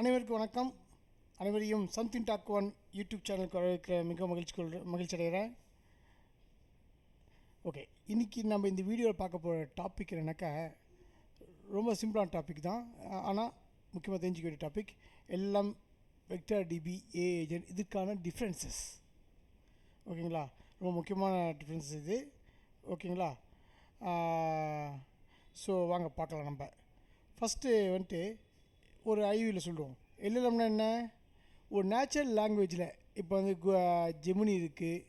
அனைவருக்கும் வணக்கம். அனைவரையும் சம்திங் டாக் ஒன் யூடியூப் சேனலுக்கு வரவேற்க மிக மகிழ்ச்சி கொள் மகிழ்ச்சி அடைகிறேன். ஓகே இன்றைக்கி நம்ம இந்த வீடியோவில் பார்க்க போகிற டாபிக் என்னன்னாக்கா ரொம்ப சிம்பிளான டாபிக் தான். ஆனால் முக்கியமாக தெரிஞ்சுக்க வேண்டிய டாபிக் எல்லாம் வெக்டர் டிபி ஏ ஏஜென்ட் இதுக்கான டிஃப்ரென்சஸ் ஓகேங்களா? ரொம்ப முக்கியமான டிஃப்ரென்ஸ் இது. ஓகேங்களா? ஸோ வாங்க பார்க்கலாம் நம்ம. ஃபஸ்ட்டு வந்துட்டு ஒரு ஐவியில் சொல்லுவோம் எல்எல்எம்னா என்ன? ஒரு நேச்சுரல் லாங்குவேஜில் இப்போ வந்து ஜெமினி இருக்குது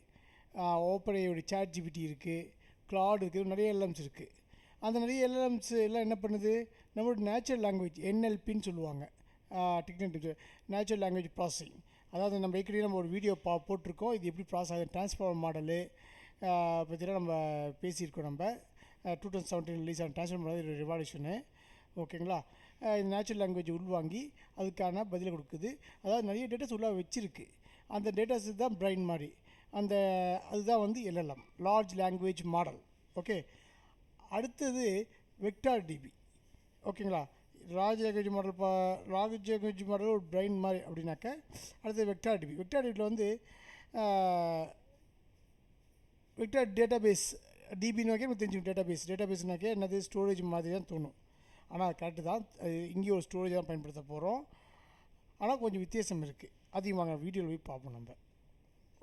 ஓப்பரையோட சேட் ஜிபிடி இருக்குது கிளாட் இருக்குது நிறைய எல்எம்ஸ் இருக்குது அந்த நிறைய எல்எல்எம்ஸ் எல்லாம் என்ன பண்ணுது? நம்மளோட நேச்சுரல் லாங்குவேஜ் என்எல்பின்னு சொல்லுவாங்க. டெக்னிக் நேச்சுரல் லாங்குவேஜ் ப்ராசஸிங் அதாவது நம்ம ஏற்கனவே நம்ம ஒரு வீடியோ பா போட்டிருக்கோம். இது எப்படி ப்ராசஸ் ஆகுது? டிரான்ஸ்ஃபார்மர் மாடலு பற்றிலாம் நம்ம பேசியிருக்கோம் நம்ம. டூ தௌசண்ட் செவன்டீன் ரிலீஸ் ஆன டிரான்ஸ்ஃபார்மர் ரிவால்யூஷனு ஓகேங்களா? நேச்சுரல் லாங்குவேஜ் உள்வாங்கி அதுக்கான பதிலை கொடுக்குது. அதாவது நிறைய டேட்டாஸ் உள்ளே வச்சுருக்கு. அந்த டேட்டாஸ் தான் பிரைன் மாதிரி. அந்த அதுதான் வந்து LLM large language model okay அடுத்தது வெக்டார் டிபி ஓகேங்களா ராஜ் லாங்குவேஜ் மாடல் பா ராஜ் லாங்குவேஜ் மாடல் ஒரு பிரைன் மாதிரி அப்படின்னாக்க அடுத்தது வெக்டார் டிபி வெக்டார் டிபியில் வந்து வெக்டார் டேட்டா பேஸ் வைக்க நம்ம தெரிஞ்சுக்கணும். டேட்டா பேஸ் டேட்டா என்னது? ஸ்டோரேஜ் மாதிரி தான் தோணும். ஆனால் கரெக்டு தான். இங்கேயும் ஒரு ஸ்டோரேஜ் தான் பயன்படுத்த போகிறோம் ஆனால் கொஞ்சம் வித்தியாசம் இருக்குது அதையும் வாங்க வீடியோவில் போய் பார்ப்போம் நம்ம.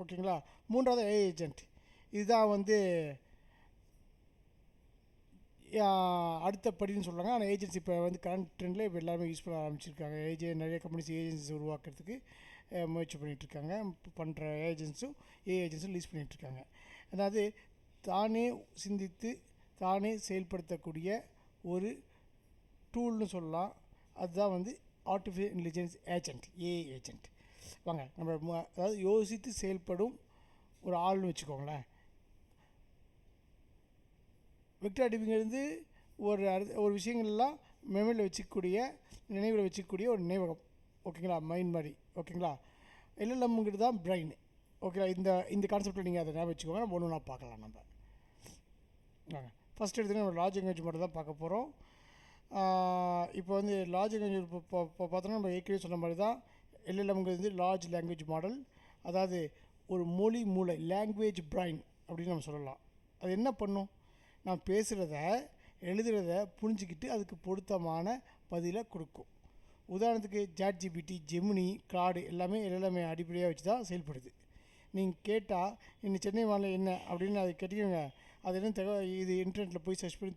ஓகேங்களா? மூன்றாவது ஏ ஏஜென்ட் இதுதான் வந்து அடுத்த படின்னு சொல்கிறாங்க ஆனால் ஏஜென்சி இப்போ வந்து கரண்ட் ட்ரெண்டில் இப்போ எல்லாருமே யூஸ் பண்ண ஆரம்பிச்சிருக்காங்க. ஏஜென் நிறைய கம்பெனிஸ் ஏஜென்சிஸ் உருவாக்குறதுக்கு முயற்சி பண்ணிகிட்ருக்காங்க பண்ணுற ஏஜென்ஸும் ஏ ஏஜென்ஸும் ரிலீஸ் பண்ணிகிட்ருக்காங்க அதாவது தானே சிந்தித்து தானே செயல்படுத்தக்கூடிய ஒரு டூல்னு சொல்லலாம். அதுதான் வந்து artificial intelligence agent A agent வாங்க நம்ம அதாவது யோசித்து செயல்படும் ஒரு ஆள்னு வச்சுக்கோங்களேன். விக்டர் டிபிங்கிறது ஒரு ஒரு விஷயங்கள்லாம் மெமரியில் வச்சுக்கக்கூடிய நினைவில் வச்சுக்கூடிய ஒரு நினைவகம். ஓகேங்களா மைண்ட் மாதிரி. ஓகேங்களா எல்எல்எம்ங்கிறது தான் பிரெயின் ஓகேங்களா இந்த இந்த கான்செப்டில் நீங்கள் அதை ஞாபகம் வச்சுக்கோங்க. நம்ம ஒன்று நான் பார்க்கலாம் நம்ம. வாங்க. ஃபஸ்ட் எடுத்துக்கிட்டு நம்ம லாஜ் லாங்குவேஜ் மட்டும் தான் பார்க்க போகிறோம் இப்போ வந்து லார்ஜ் லாங்குவேஜ் இப்போ பார்த்தோன்னா நம்ம ஏற்கனவே சொன்ன மாதிரி தான் எல்எல்எம்ங்கிறது லார்ஜ் லாங்குவேஜ் மாடல் அதாவது ஒரு மொழி மூளை லாங்குவேஜ் பிரைன் அப்படின்னு நம்ம சொல்லலாம். அது என்ன பண்ணும்? நான் பேசுகிறத எழுதுகிறத புரிஞ்சுக்கிட்டு அதுக்கு பொருத்தமான பதிலை கொடுக்கும். உதாரணத்துக்கு ஜாட் ஜிபிடி ஜெமினி கிளாடு எல்லாமே எல்லாமே அடிப்படையாக வச்சு தான் செயல்படுது. நீங்கள் கேட்டால் இன்னும் சென்னை வானிலை என்ன? அப்படின்னு அதை கேட்டீங்க அது என்ன தகவல் இது இன்டர்நெட்டில் போய் சர்ச் பண்ணி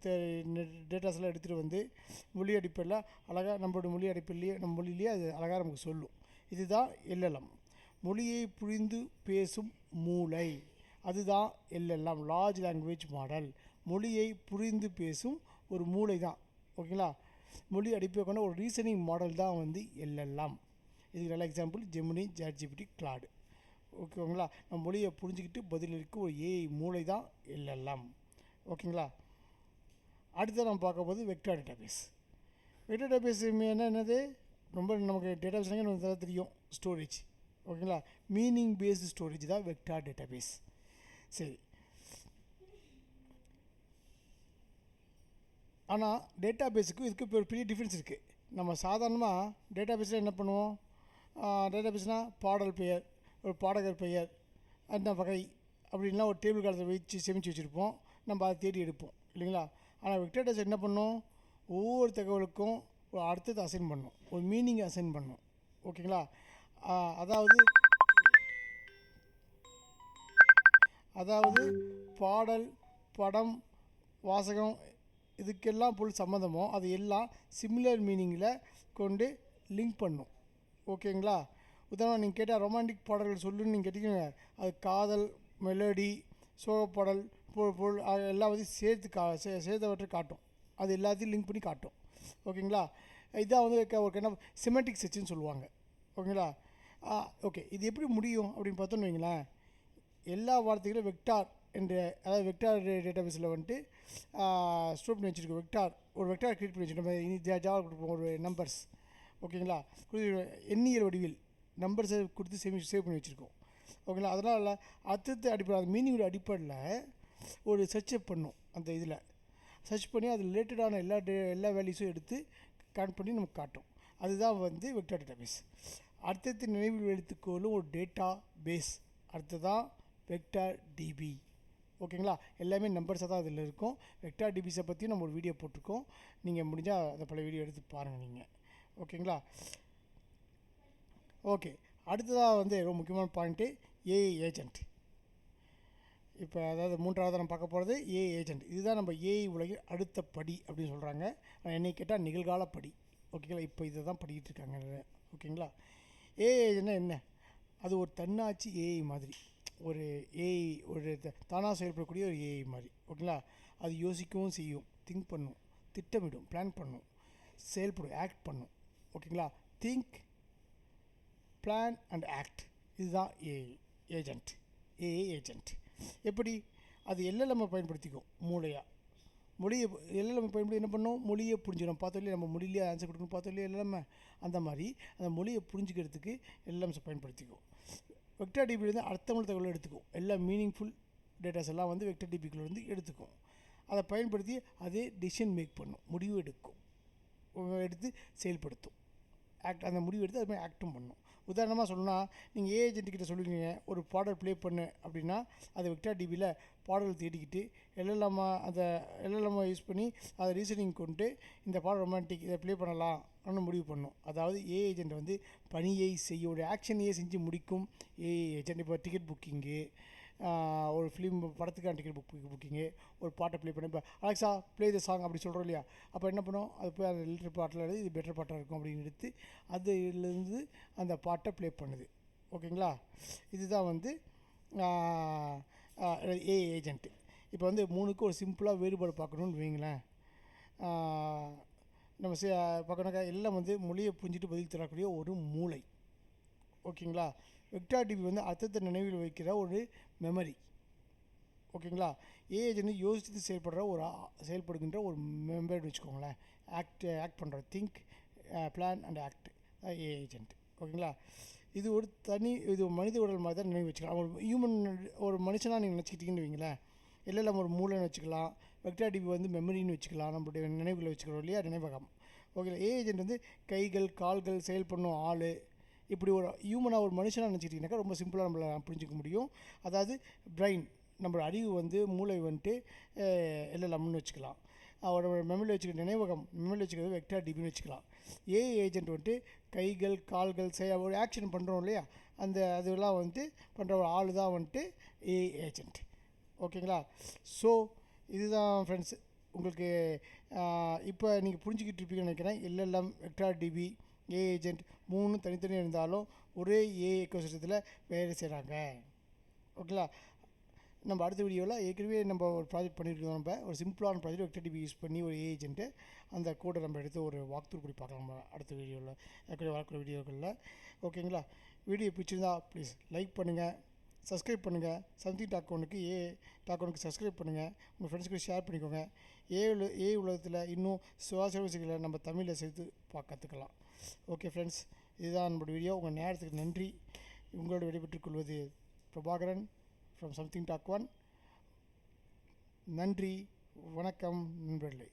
டேட்டாஸ் எல்லாம் எடுத்துகிட்டு வந்து மொழி அடிப்படையில் அழகாக நம்மளோட மொழி அடிப்பிலேயே நம்ம மொழியிலேயே அது அழகாக நமக்கு சொல்லும். இதுதான் எல்எல்எம் மொழியை புரிந்து பேசும் மூளை. அதுதான் எல்எல்எம் லார்ஜ் லாங்குவேஜ் மாடல் மொழியை புரிந்து பேசும் ஒரு மூளை தான் ஓகேங்களா? மொழி அடிப்படை கொண்ட ஒரு ரீசனிங் மாடல் தான் வந்து எல்எல்எம் இதுக்கு நல்ல எக்ஸாம்பிள் ஜெமினி ஜாட்ஜிபிடி கிளாடு ஓகேங்களா? நம்ம மொழியை புரிஞ்சுக்கிட்டு பதிலளிக்க ஒரு ஏஐ மூளை தான் இல்லெல்லாம் ஓகேங்களா? அடுத்து நம்ம பார்க்கும்போது வெக்டர் டேட்டாபேஸ் வெக்டர் டேட்டாபேஸ் என்ன என்னது? ரொம்ப நமக்கு டேட்டாபேஸ்னாங்க நமக்கு தெரியும். ஸ்டோரேஜ் ஓகேங்களா? மீனிங் பேஸ்டு ஸ்டோரேஜ் தான் வெக்டார் டேட்டாபேஸ் சரி. ஆனால் டேட்டா பேஸுக்கும் இதுக்கு இப்போ ஒரு பெரிய டிஃப்ரென்ஸ் இருக்குது நம்ம சாதாரணமாக டேட்டா பேஸில் என்ன பண்ணுவோம்? டேட்டா பேஸ்னால் பாடல் பெயர். ஒரு பாடகர் பெயர் அந்த வகை அப்படின்லாம் ஒரு டேபிள் காலத்தில் வச்சு சேமித்து வச்சுருப்போம். நம்ம அதை தேடி எடுப்போம். இல்லைங்களா? ஆனால் விக்டேட்டர்ஸ் என்ன பண்ணும்? ஒவ்வொரு தகவலுக்கும் ஒரு அர்த்தத்தை அசைன் பண்ணும். ஒரு மீனிங் அசைன் பண்ணும். ஓகேங்களா? அதாவது அதாவது பாடல் படம் வாசகம் இதுக்கெல்லாம் பொருள் சம்மந்தமோ அது எல்லாம் சிமிலர் மீனிங்கில் கொண்டு லிங்க் பண்ணும். ஓகேங்களா? உதாரணம் நீங்கள் கேட்டால் ரொமான்டிக் பாடல்கள் சொல்லுன்னு நீங்கள் கேட்டிங்க அது காதல் மெலடி சோகப்பாடல் பொருள் பொருள் எல்லாத்தையும் சேர்த்து கா சே சேர்த்தவற்றை காட்டும். அது எல்லாத்தையும் லிங்க் பண்ணி காட்டும். ஓகேங்களா? இதான் வந்து ஒரு என்ன சிமெட்டிக் செச்சுன்னு சொல்லுவாங்க. ஓகேங்களா? ஓகே. இது எப்படி முடியும் அப்படின்னு பார்த்தோன்னு வைங்களேன். எல்லா வார்த்தைகளும் வெக்டார் என்ற அதாவது வெக்டார் டேட்டாபேஸில் வந்துட்டு ஸ்டோர் பண்ணி வச்சுருக்கோம் வெக்டார் ஒரு வெக்டார் க்ரியேட் பண்ணி வச்சுருக்கோம் இனி ஜாவா கொடுப்போம் ஒரு நம்பர்ஸ் ஓகேங்களா? எண்ணியல் வடிவில். நம்பர்ஸை கொடுத்து சேமி சேவ் பண்ணி வச்சுருக்கோம். ஓகேங்களா அதனால் அர்த்தத்தை அடிப்படை அந்த மீனிங்கோட அடிப்படையில் ஒரு சர்ச்சை பண்ணும் அந்த இதில். சர்ச் பண்ணி அது ரிலேட்டடான எல்லா டே எல்லா வேல்யூஸும் எடுத்து கனெக்ட் பண்ணி நமக்கு காட்டும். அதுதான் வந்து வெக்டார் டேட்டாபேஸ் அடுத்தடுத்து நினைவில் எடுத்துக்கொள்ளும் ஒரு டேட்டா பேஸ் அடுத்ததான் வெக்டார் டிபி ஓகேங்களா எல்லாமே நம்பர்ஸாக தான் அதில் இருக்கும். வெக்டார் டிபிஸை பற்றியும் நம்ம ஒரு வீடியோ போட்டிருக்கோம். நீங்கள் முடிஞ்சால் அந்த பல வீடியோ எடுத்து பாருங்கள் நீங்கள் ஓகேங்களா ஓகே. அடுத்ததாக வந்து ரொம்ப முக்கியமான பாயிண்ட்டு ஏஐ ஏஜென்ட் இப்போ அதாவது மூன்றாவது நம்ம பார்க்க போகிறது ஏஐ ஏஜென்ட் இதுதான் நம்ம ஏஐ உலகில் அடுத்த படி அப்படின்னு சொல்கிறாங்க என்னை கேட்டால் நிகழ்கால படி. ஓகேங்களா இப்போ இதை தான் படிக்கிட்டு இருக்காங்க. ஓகேங்களா ஏஐ ஏஜென்ட்னா என்ன? அது ஒரு தன்னாட்சி ஏஐ மாதிரி. ஒரு ஏஐ ஒரு த- தானாக செயல்படக்கூடிய ஒரு ஏஐ மாதிரி. ஓகேங்களா அது யோசிக்கவும் செய்யும். திங்க் பண்ணும். திட்டமிடும். பிளான் பண்ணும். செயல்படும். ஆக்ட் பண்ணும். ஓகேங்களா திங்க் பிளான் அண்ட் ஆக்ட் இதுதான் ஏஐ ஏஜென்ட் ஏஐ ஏஜென்ட் எப்படி? அது எல்எல்எம்மை பயன்படுத்திக்கும். மூளையாக மொழியை எல்எல்எம் பயன்படுத்தி என்ன பண்ணோம் மொழியை புரிஞ்சிடும் பார்த்தோம் இல்லையா நம்ம மொழியிலே ஆன்சர் கொடுக்கணும். பார்த்தோம் இல்லையா எல்எல்எம் அந்த மாதிரி அந்த மொழியை புரிஞ்சுக்கிறதுக்கு எல்எம்ஸை பயன்படுத்திக்கும். வெக்டர் டிபிலேருந்து அர்த்தமுள்ள தகவலை எடுத்துக்கும். எல்லா மீனிங்ஃபுல் டேட்டாஸ் எல்லாம் வந்து வெக்டர் டிபிக்குள்ளேருந்து எடுத்துக்கும். அதை பயன்படுத்தி அதே டிசிஷன் மேக் பண்ணும். முடிவு எடுக்கும். எடுத்து செயல்படுத்தும். ஆக்ட் அந்த முடிவு எடுத்து அதுமாதிரி ஆக்டும் பண்ணும். உதாரணமாக சொல்லணும்னா நீங்கள் ஏஜென்ட் கிட்ட சொல்லுவீங்க ஒரு பாடல் ப்ளே பண்ணு அப்படின்னா அது விக்டா டிவியில் பாடல் தேடிக்கிட்டு எல்எல்எம்மா அந்த எல்எல்எம்மா யூஸ் பண்ணி அதை ரீசனிங் கொண்டு இந்த பாடல் ரொமான்டிக் இதை ப்ளே பண்ணலாம் அப்படின்னு முடிவு பண்ணும். அதாவது ஏ ஏஜென்ட் வந்து பணியை செய்ய ஒரு ஆக்ஷனையே செஞ்சு முடிக்கும் ஏ ஏஜென்ட் இப்போ டிக்கெட் புக்கிங்கு ஒரு ஃபிலிம் படத்துக்கான டிக்கெட் புக் புக்கிங்கு ஒரு பாட்டை ப்ளே பண்ணி இப்போ அலெக்ஸா ப்ளே த சாங் அப்படி சொல்கிறோம் இல்லையா? அப்போ என்ன பண்ணும் அது போய் அந்த லிட்டர் பாட்டில் எழுதி இது பெட்டர் பாட்டாக இருக்கும் அப்படின்னு எடுத்து அதுலேருந்து அந்த பாட்டை ப்ளே பண்ணுது. ஓகேங்களா? இதுதான் வந்து ஏ ஏஜென்ட்டு இப்போ வந்து மூணுக்கு ஒரு சிம்பிளாக வேறுபாடு பார்க்கணுன்னு வைங்களேன். நம்ம சே பார்க்கணுக்கா எல்லாம் வந்து மொழியை புரிஞ்சுட்டு பதில் தரக்கூடிய ஒரு மூளை. ஓகேங்களா? வெக்டார் டிபி வந்து அர்த்தத்தை நினைவில் வைக்கிற ஒரு மெமரி ஓகேங்களா? ஏஜென்ட் யோசித்து செயல்படுற ஒரு செயல்படுகின்ற ஒரு மெம்பர்னு வச்சுக்கோங்களேன். ஆக்ட் ஆக்ட் பண்ணுற think plan and act A agent ஓகேங்களா? இது ஒரு தனி இது மனித உடல் மாதிரி தான் நினைவு வச்சுக்கலாம். ஒரு ஹியூமன் ஒரு மனுஷனாக நீங்கள் நினச்சிக்கிட்டீங்கன்னு வைங்களேன். இல்லை நம்ம ஒரு மூளைன்னு வச்சுக்கலாம். வெக்டா டிபி வந்து மெமரின்னு வச்சுக்கலாம். நம்மளுடைய நினைவுகளை வச்சுக்கிறோம் இல்லையா? நினைவகம். ஓகே ஏ ஏஜென்ட் வந்து கைகள் கால்கள் செயல் பண்ணும் ஆள். இப்படி ஒரு ஹியூமனாக ஒரு மனுஷனாக நினச்சிக்கிட்டிங்கனாக்கா ரொம்ப சிம்பிளாக நம்மளை புரிஞ்சிக்க முடியும். அதாவது பிரெயின் நம்ம அறிவு வந்து மூளை வந்துட்டு எல்எல்எம்னு வச்சுக்கலாம். அவரோட மெமரியில் வச்சுக்கிற நினைவகம் மெமரியில் வச்சுக்கிறது வெக்டார் டிபின்னு வச்சுக்கலாம். ஏ ஏஜென்ட் வந்துட்டு கைகள் கால்கள் செய ஒரு ஆக்ஷன் பண்ணுறோம் இல்லையா? அந்த அதெல்லாம் வந்துட்டு பண்ணுற ஒரு ஆள் தான் வந்துட்டு ஏ ஏஜென்ட் ஓகேங்களா? ஸோ இதுதான் ஃப்ரெண்ட்ஸ் உங்களுக்கு இப்போ நீங்கள் புரிஞ்சுக்கிட்டு இருப்பீங்கன்னு நினைக்கிறேன். LLM vector DB A agent மூணு தனித்தனியாக இருந்தாலும் ஒரே ஏ எக்கோசிஸ்டத்தில் வேலை செய்கிறாங்க ஓகேங்களா நம்ம அடுத்த வீடியோவில் ஏற்கனவே நம்ம ஒரு ப்ராஜெக்ட் பண்ணியிருக்கோம் நம்ம. ஒரு சிம்பிளான ப்ராஜெக்ட் வெக்டர் டிபி யூஸ் பண்ணி ஒரு ஏஜென்ட்டு அந்த கோடை நம்ம எடுத்து ஒரு வாக் த்ரூ பார்க்கலாம் நம்ம அடுத்த வீடியோவில் ஏற்கனவே வரக்கூடிய வீடியோக்களில் ஓகேங்களா வீடியோ பிடிச்சிருந்தா ப்ளீஸ் லைக் பண்ணுங்கள் சப்ஸ்கிரைப் பண்ணுங்கள் சம்திங் டாக்கோனுக்கு ஏ டாக்கோனுக்கு சப்ஸ்கிரைப் பண்ணுங்கள் உங்கள் ஃப்ரெண்ட்ஸுக்கு ஷேர் பண்ணிக்கோங்க. ஏ உல- ஏ உலகத்தில் இன்னும் சுவாச விஷயங்களை நம்ம தமிழில் சேர்த்து பா கற்றுக்கலாம் ஓகே ஃப்ரெண்ட்ஸ் இதுதான் நம்மளோட வீடியோ உங்கள் நேரத்துக்கு நன்றி. உங்களோட விடைபெற்றுக் கொள்வது Prabhakaran from something talk one நன்றி வணக்கம் நண்பர்களே.